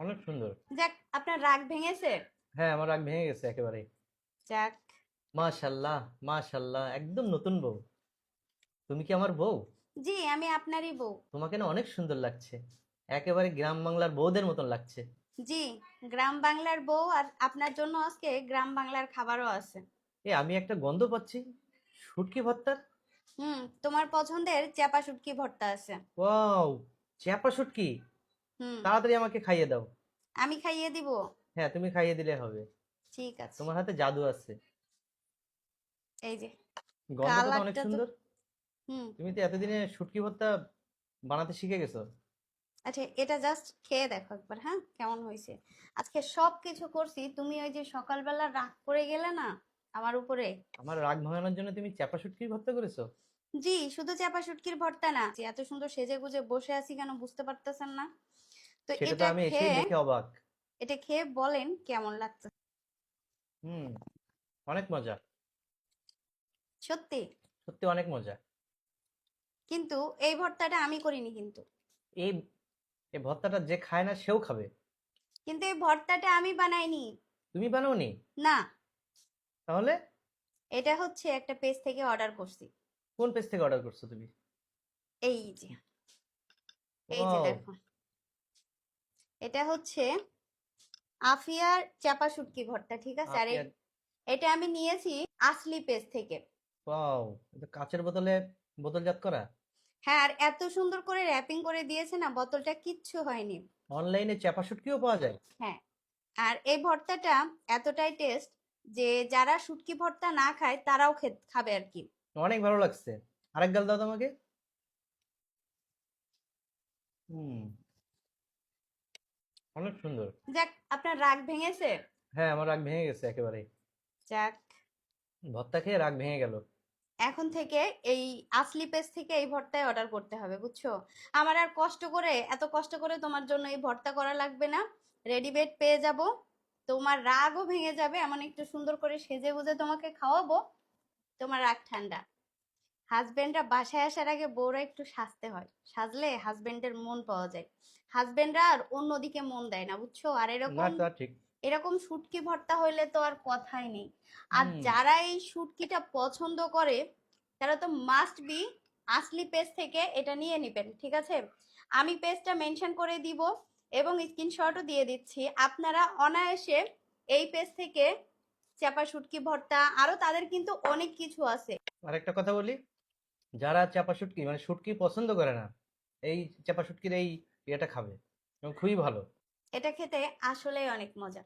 অনেক সুন্দর। যাক আপনার রাগ ভেঙেছে? হ্যাঁ আমার রাগ ভেঙে গেছে একেবারে যাক। মাশাল্লাহ মাশাল্লাহ একদম নতুন বউ। তুমি কি আমার বউ? জি আমি আপনারই বউ। তোমাকে না অনেক সুন্দর লাগছে। একেবারে গ্রাম বাংলার বউদের মতন লাগছে। জি গ্রাম বাংলার বউ আর আপনার জন্য আজকে গ্রাম বাংলার খাবারও আছে। এ আমি একটা গন্ধ পাচ্ছি। শুটকি ভর্তার? হুম তোমার পছন্দের চাপা শুটকি ভর্তা আছে। ওয়াও চ্যাপা শুটকি? তাড়াতাড়ি আমাকে খাইয়ে দাও। আমি খাইয়ে দিব? হ্যাঁ তুমি খাইয়ে দিলে হবে। ঠিক আছে। তোমার হাতে জাদু আছে। এই যে গন্ধটা অনেক সুন্দর। হুম। তুমি তো এতদিনে শুটকি ভর্তা বানাতে শিখে গেছো। আচ্ছা এটা জাস্ট খেয়ে দেখো একবার হ্যাঁ? কেমন হয়েছে। আজকে সব কিছু করছি তুমি ওই যে সকালবেলা রাগ করে গেলে না আমার উপরে। আমার রাগ ভাঙানোর জন্য তুমি চ্যাপা শুটকি ভর্তা করেছ? জি শুধু চাপা শুটকির ভর্তা না এত সুন্দর সেজে গুজে বসে আছি কেন বুঝতে পারতেছেন না? তো সেটা তো এটা আমি এসেই খেয়ে দেখে অবাক। এটা খেয়ে বলেন কেমন লাগছে? হুম অনেক মজা। সত্যি? সত্যি অনেক মজা। কিন্তু এই ভর্তাটা আমি করিনি কিন্তু। এই এই ভর্তাটা যে খায় না সেও খাবে। কিন্তু এই ভর্তাটা আমি বানাইনি। তুমি বানাওনি? না। তাহলে? এটা হচ্ছে একটা পেজ থেকে অর্ডার করছি। কোন পেজ থেকে অর্ডার করছ তুমি? এই যে। এই যে Wow, দেখো এটা হচ্ছে আফিয়ার চাপা শুটকি ভর্তা ঠিক আছে? আর এ- এটা আমি নিয়েছি আসলি পেজ থেকে। wow, এটা কাচের বোতলে বোতলজাত করা? হ্যাঁ আর এত সুন্দর করে র্যাপিং করে দিয়েছে না বোতলটা কিচ্ছু হয়নি। অনলাইনে চাপা শুটকিও পাওয়া যায়? হ্যাঁ আর এই ভর্তাটা এতটাই টেস্ট যে যারা শুটকি ভর্তা না খায় তারাও খে- খাবে আর কি। অনেক ভালো লাগছে। আরেক গাল দাও তো আমাকে। হুম অনেক সুন্দর। যাক আপনার রাগ ভেঙেছে? হ্যাঁ আমার রাগ ভেঙে গেছে একেবারে যাক। ভর্তা খেয়ে রাগ ভেঙে গেল। এখন থেকে এই আসলি পেজ থেকে এই ভর্তায় অর্ডার করতে হবে বুঝছ? আমার আর কষ্ট করে এত কষ্ট করে তোমার জন্য এই ভর্তা করা লাগবে না। রেডিমেড পেয়ে যাব। তোমার রাগও ভেঙে যাবে এমন একটু সুন্দর করে সেজে গুজে তোমাকে খাওয়াবো। তোমার রাগ ঠান্ডা। হাজবেন্ডরা বাসায় আসার আগে বউরা একটু সাজতে হয়। সাজলে হাজবেন্ডের মন পাওয়া যায়। হাজবেন্ডরা আর অন্যদিকে মন দেয় না বুঝছ? আর এরকম ঠিক। এরকম শুটকি ভর্তা হইলে তো আর কথাই নেই। আর যারা এই শুটকিটা পছন্দ করে তারা তো মাস্ট বি আসলি পেজ থেকে এটা নিয়ে নেবেন ঠিক আছে? আমি পেজটা মেনশন করে দিব এবং স্ক্রিনশটও দিয়ে দিচ্ছি। আপনারা অনায়াসে এই পেজ থেকে চাপা শুটকি ভর্তা আরও তাদের কিন্তু অনেক কিছু আছে। আর একটা কথা বলি? যারা চাপা শুটকি মানে শুটকি পছন্দ করে না, এই চাপা শুটকির এই ইয়েটা খাবে এবং খুবই ভালো। এটা খেতে আসলেই অনেক মজা।